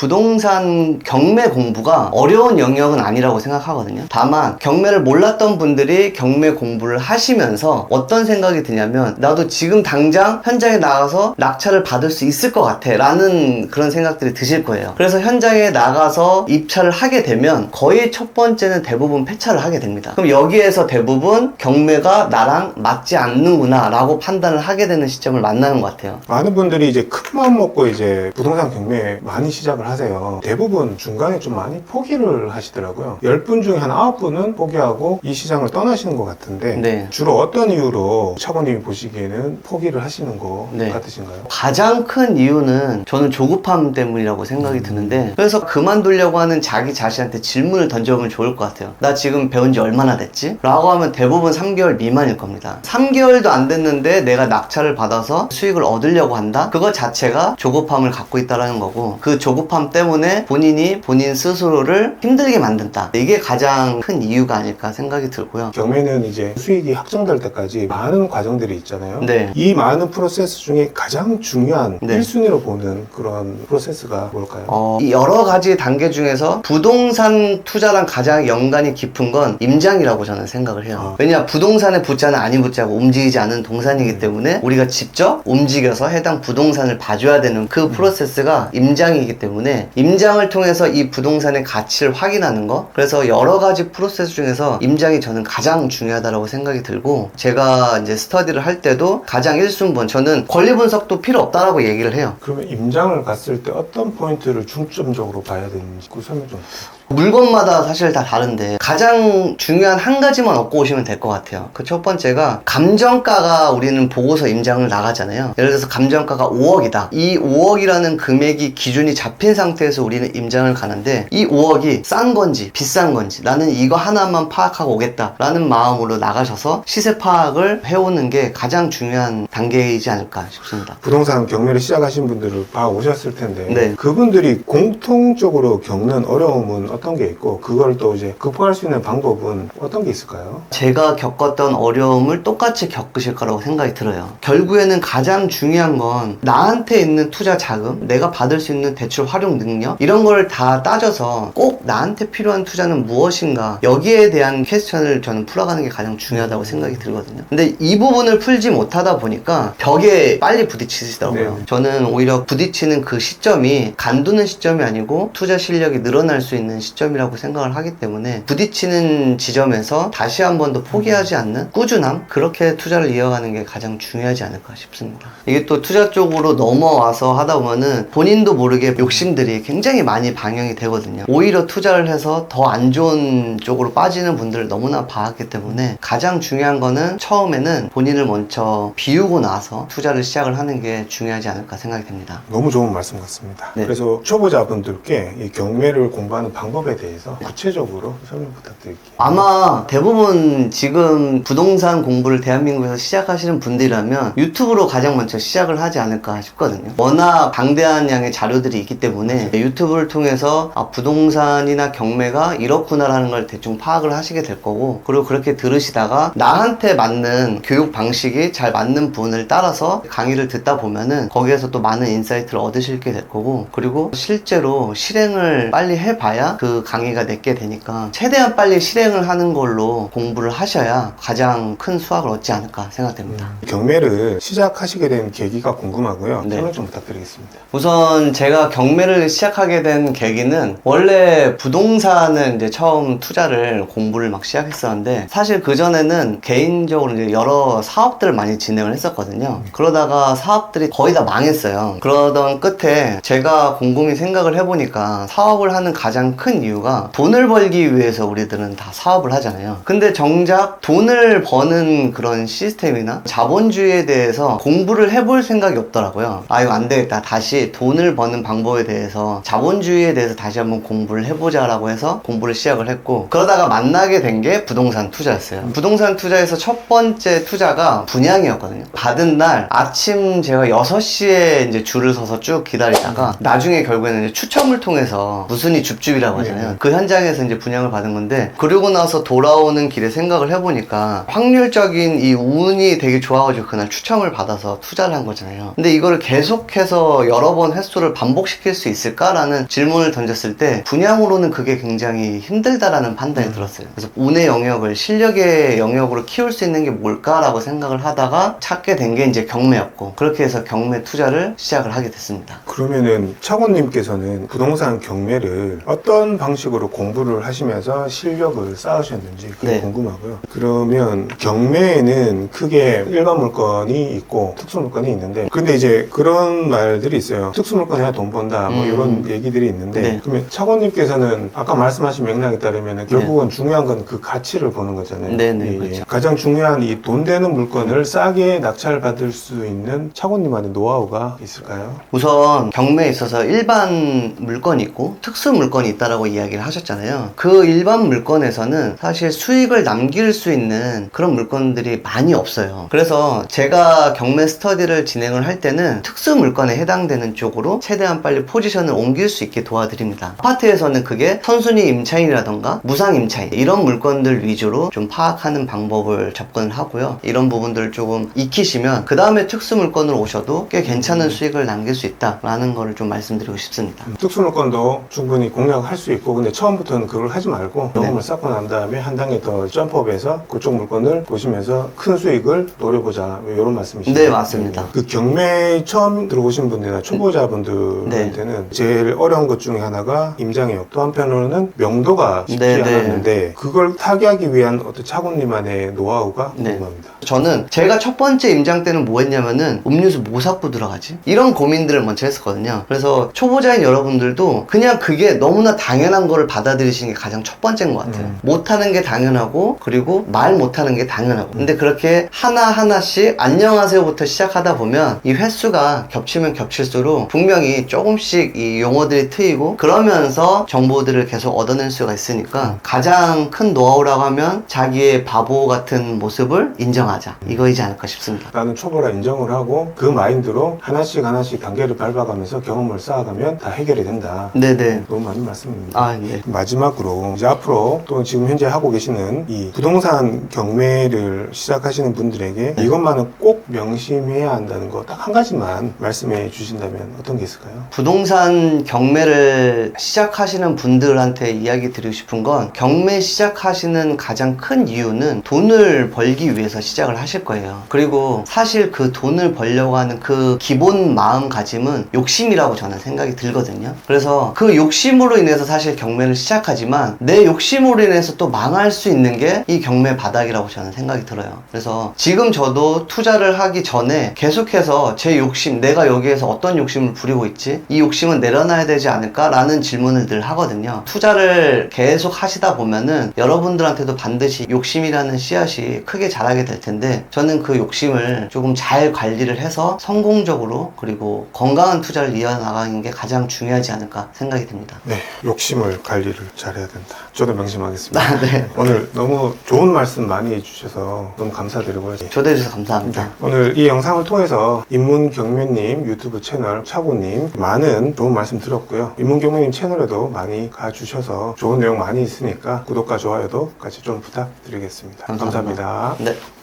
부동산 경매 공부가 어려운 영역은 아니라고 생각하거든요. 다만 경매를 몰랐던 분들이 경매 공부를 하시면서 어떤 생각이 드냐면 나도 지금 당장 현장에 나가서 낙찰을 받을 수 있을 것 같아 라는 그런 생각들이 드실 거예요. 그래서 현장에 나가서 입찰을 하게 되면 거의 첫 번째는 대부분 폐차를 하게 됩니다. 그럼 여기에서 대부분 경매가 나랑 맞지 않는구나 라고 판단을 하게 되는 시점을 만나는 것 같아요. 많은 분들이 이제 큰 마음 먹고 이제 부동산 경매 많이 시작을 하세요. 대부분 중간에 좀 많이 포기를 하시더라고요. 10분 중에 한 9분은 포기하고 이 시장을 떠나시는 것 같은데 네. 주로 어떤 이유로 차관님이 보시기에는 포기를 하시는 것 네. 같으신가요? 가장 큰 이유는 저는 조급함 때문이라고 생각이 드는데 그래서 그만두려고 하는 자기 자신한테 질문을 던져보면 좋을 것 같아요. 나 지금 배운 지 얼마나 됐지? 라고 하면 대부분 3개월 미만일 겁니다. 3개월도 안 됐는데 내가 낙찰을 받아서 수익을 얻으려고 한다? 그거 자체가 조급함을 갖고 있다라는 거고 그 조급함 때문에 본인이 본인 스스로를 힘들게 만든다. 이게 가장 큰 이유가 아닐까 생각이 들고요. 경매는 이제 수익이 확정될 때까지 많은 과정들이 있잖아요. 네. 이 많은 프로세스 중에 가장 중요한 네. 1순위로 보는 그런 프로세스가 뭘까요? 어, 이 여러 가지 단계 중에서 부동산 투자랑 가장 연관이 깊은 건 임장이라고 저는 생각을 해요. 아. 왜냐, 부동산의 부자는 아닌 부자고 움직이지 않은 동산이기 때문에 우리가 직접 움직여서 해당 부동산을 봐줘야 되는 그 프로세스가 임장이기 때문에 임장을 통해서 이 부동산의 가치를 확인하는 거. 그래서 여러 가지 프로세스 중에서 임장이 저는 가장 중요하다고 생각이 들고 제가 이제 스터디를 할 때도 가장 일순번 저는 권리 분석도 필요 없다라고 얘기를 해요. 그러면 임장을 갔을 때 어떤 포인트를 중점적으로 봐야 되는지 그 설명 좀. 물건마다 사실 다 다른데 가장 중요한 한 가지만 얻고 오시면 될 것 같아요. 그 첫 번째가 감정가가 우리는 보고서 임장을 나가잖아요. 예를 들어서 감정가가 5억이다. 이 5억이라는 금액이 기준이 잡힌 상태에서 우리는 임장을 가는데 이 5억이 싼 건지 비싼 건지 나는 이거 하나만 파악하고 오겠다라는 마음으로 나가셔서 시세 파악을 해오는 게 가장 중요한 단계이지 않을까 싶습니다. 부동산 경매를 시작하신 분들을 봐 오셨을 텐데 네. 그분들이 공통적으로 겪는 어려움은 어떤 게 있고 그걸 또 이제 극복할 수 있는 방법은 어떤 게 있을까요? 제가 겪었던 어려움을 똑같이 겪으실 거라고 생각이 들어요. 결국에는 가장 중요한 건 나한테 있는 투자 자금, 내가 받을 수 있는 대출 활용 능력 이런 걸 다 따져서 꼭 나한테 필요한 투자는 무엇인가 여기에 대한 퀘스천을 저는 풀어가는 게 가장 중요하다고 생각이 들거든요. 근데 이 부분을 풀지 못하다 보니까 벽에 빨리 부딪히시더라고요. 네. 저는 오히려 부딪히는 그 시점이 간두는 시점이 아니고 투자 실력이 늘어날 수 있는 시점 이라고 생각을 하기 때문에 부딪히는 지점에서 다시 한 번 더 포기하지 않는 꾸준함 그렇게 투자를 이어가는 게 가장 중요하지 않을까 싶습니다. 이게 또 투자 쪽으로 넘어와서 하다 보면은 본인도 모르게 욕심들이 굉장히 많이 반영이 되거든요. 오히려 투자를 해서 더 안 좋은 쪽으로 빠지는 분들을 너무나 봐왔기 때문에 가장 중요한 거는 처음에는 본인을 먼저 비우고 나서 투자를 시작을 하는 게 중요하지 않을까 생각이 됩니다. 너무 좋은 말씀 같습니다. 네. 그래서 초보자분들께 이 경매를 공부하는 방법 에 대해서 구체적으로 설명 부탁드릴게요. 아마 대부분 지금 부동산 공부를 대한민국에서 시작하시는 분들이라면 유튜브로 가장 먼저 시작을 하지 않을까 싶거든요. 워낙 방대한 양의 자료들이 있기 때문에 유튜브를 통해서 아, 부동산이나 경매가 이렇구나라는 걸 대충 파악을 하시게 될 거고 그리고 그렇게 들으시다가 나한테 맞는 교육 방식이 잘 맞는 분을 따라서 강의를 듣다 보면은 거기에서 또 많은 인사이트를 얻으실게 될 거고 그리고 실제로 실행을 빨리 해봐야 그 강의가 내게 되니까 최대한 빨리 실행을 하는 걸로 공부를 하셔야 가장 큰 수확을 얻지 않을까 생각됩니다. 경매를 시작하시게 된 계기가 궁금하고요. 네. 설명 좀 부탁드리겠습니다. 우선 제가 경매를 시작하게 된 계기는 원래 부동산을 이제 처음 투자를 공부를 막 시작했었는데 사실 그 전에는 개인적으로 이제 여러 사업들을 많이 진행을 했었거든요. 그러다가 사업들이 거의 다 망했어요. 그러던 끝에 제가 곰곰이 생각을 해보니까 사업을 하는 가장 큰 이유가 돈을 벌기 위해서 우리들은 다 사업을 하잖아요. 근데 정작 돈을 버는 그런 시스템이나 자본주의에 대해서 공부를 해볼 생각이 없더라고요. 아, 이거 안 되겠다. 다시 돈을 버는 방법에 대해서 자본주의에 대해서 다시 한번 공부를 해보자라고 해서 공부를 시작을 했고, 그러다가 만나게 된 게 부동산 투자였어요. 부동산 투자에서 첫 번째 투자가 분양이었거든요. 받은 날 아침 제가 6시에 이제 줄을 서서 쭉 기다리다가 나중에 결국에는 추첨을 통해서 무순이 줍줍이라고 하잖아요. 네. 그 현장에서 이제 분양을 받은 건데 그러고 나서 돌아오는 길에 생각을 해보니까 확률적인 이 운이 되게 좋아가지고 그날 추첨을 받아서 투자를 한 거잖아요. 근데 이거를 계속해서 여러 번 횟수를 반복시킬 수 있을까라는 질문을 던졌을 때 분양으로는 그게 굉장히 힘들다라는 판단이 들었어요. 그래서 운의 영역을 실력의 영역으로 키울 수 있는 게 뭘까라고 생각을 하다가 찾게 된 게 이제 경매였고 그렇게 해서 경매 투자를 시작을 하게 됐습니다. 그러면은 차고님께서는 부동산 경매를 어떤 방식으로 공부를 하시면서 실력을 쌓으셨는지 그게 네. 궁금하고요. 그러면 경매에는 크게 일반 물건이 있고 특수 물건이 있는데 근데 이제 그런 말들이 있어요. 특수 물건 해야 돈 번다 뭐 음. 이런 얘기들이 있는데 네. 그러면 차고님께서는 아까 말씀하신 맥락에 따르면 결국은 중요한 건 그 가치를 보는 거잖아요. 네, 네, 예, 예. 그렇죠. 가장 중요한 이 돈 되는 물건을 싸게 낙찰받을 수 있는 차고님만의 노하우가 있을까요? 우선 경매에 있어서 일반 물건이 있고 특수 물건이 있다라고 이야기를 하셨잖아요. 그 일반 물건에서는 사실 수익을 남길 수 있는 그런 물건들이 많이 없어요. 그래서 제가 경매 스터디를 진행을 할 때는 특수 물건에 해당되는 쪽으로 최대한 빨리 포지션을 옮길 수 있게 도와드립니다. 아파트에서는 그게 선순위 임차인이라던가 무상 임차인 이런 물건들 위주로 좀 파악하는 방법을 접근을 하고요. 이런 부분들을 조금 익히시면 그 다음에 특수 물건으로 오셔도 꽤 괜찮은 수익을 남길 수 있다라는 거를 좀 말씀드리고 싶습니다. 특수 물건도 충분히 공략할 수 있고 근데 처음부터는 그걸 하지 말고 네. 경험을 쌓고 난 다음에 한 단계 더 점프업해서 그쪽 물건을 보시면서 큰 수익을 노려보자 이런 말씀이시죠? 네, 맞습니다. 그 경매 처음 들어오신 분들이나 초보자분들한테는 네. 제일 어려운 것 중에 하나가 임장이요. 또 한편으로는 명도가 쉽지 네, 네. 않았는데 그걸 타개하기 위한 어떤 차고님만의 노하우가 네. 궁금합니다. 저는 제가 첫 번째 임장 때는 뭐 했냐면은 음료수 뭐 샀고 들어가지? 이런 고민들을 먼저 했었거든요. 그래서 초보자인 여러분들도 그냥 그게 너무나 당연 한 거를 받아들이시는 게 가장 첫 번째인 것 같아요. 음. 못하는 게 당연하고 그리고 말 못하는 게 당연하고. 근데 그렇게 하나 하나씩 안녕하세요부터 시작하다 보면 이 횟수가 겹치면 겹칠수록 분명히 조금씩 이 용어들이 트이고 그러면서 정보들을 계속 얻어낼 수가 있으니까 가장 큰 노하우라고 하면 자기의 바보 같은 모습을 인정하자. 이거이지 않을까 싶습니다. 나는 초보라 인정을 하고 그 마인드로 하나씩 하나씩 단계를 밟아가면서 경험을 쌓아가면 다 해결이 된다. 네네. 너무 많은 말씀입니다. 아, 네. 마지막으로 이제 앞으로 또 지금 현재 하고 계시는 이 부동산 경매를 시작하시는 분들에게 이것만은 꼭 명심해야 한다는 거 딱 한 가지만 말씀해 주신다면 어떤 게 있을까요? 부동산 경매를 시작하시는 분들한테 이야기 드리고 싶은 건 경매 시작하시는 가장 큰 이유는 돈을 벌기 위해서 시작을 하실 거예요. 그리고 사실 그 돈을 벌려고 하는 그 기본 마음가짐은 욕심이라고 저는 생각이 들거든요. 그래서 그 욕심으로 인해서 사실 경매를 시작하지만 내 욕심으로 인해서 또 망할 수 있는 게 이 경매 바닥이라고 저는 생각이 들어요. 그래서 지금 저도 투자를 하기 전에 계속해서 제 욕심, 내가 여기에서 어떤 욕심을 부리고 있지? 이 욕심은 내려놔야 되지 않을까 라는 질문을 늘 하거든요. 투자를 계속 하시다 보면은 여러분들한테도 반드시 욕심이라는 씨앗이 크게 자라게 될 텐데 저는 그 욕심을 조금 잘 관리를 해서 성공적으로 그리고 건강한 투자를 이어나가는 게 가장 중요하지 않을까 생각이 듭니다. 네, 욕심을 관리를 잘해야 된다. 저도 명심하겠습니다. 아, 네. 오늘 너무 좋은 말씀 많이 해주셔서 너무 감사드리고요. 초대해 주셔서 감사합니다. 오늘 이 영상을 통해서 인문경매님 유튜브 채널 차고님 많은 좋은 말씀 들었고요. 인문경매님 채널에도 많이 가주셔서 좋은 내용 많이 있으니까 구독과 좋아요도 같이 좀 부탁드리겠습니다 감사합니다. 감사합니다. 네.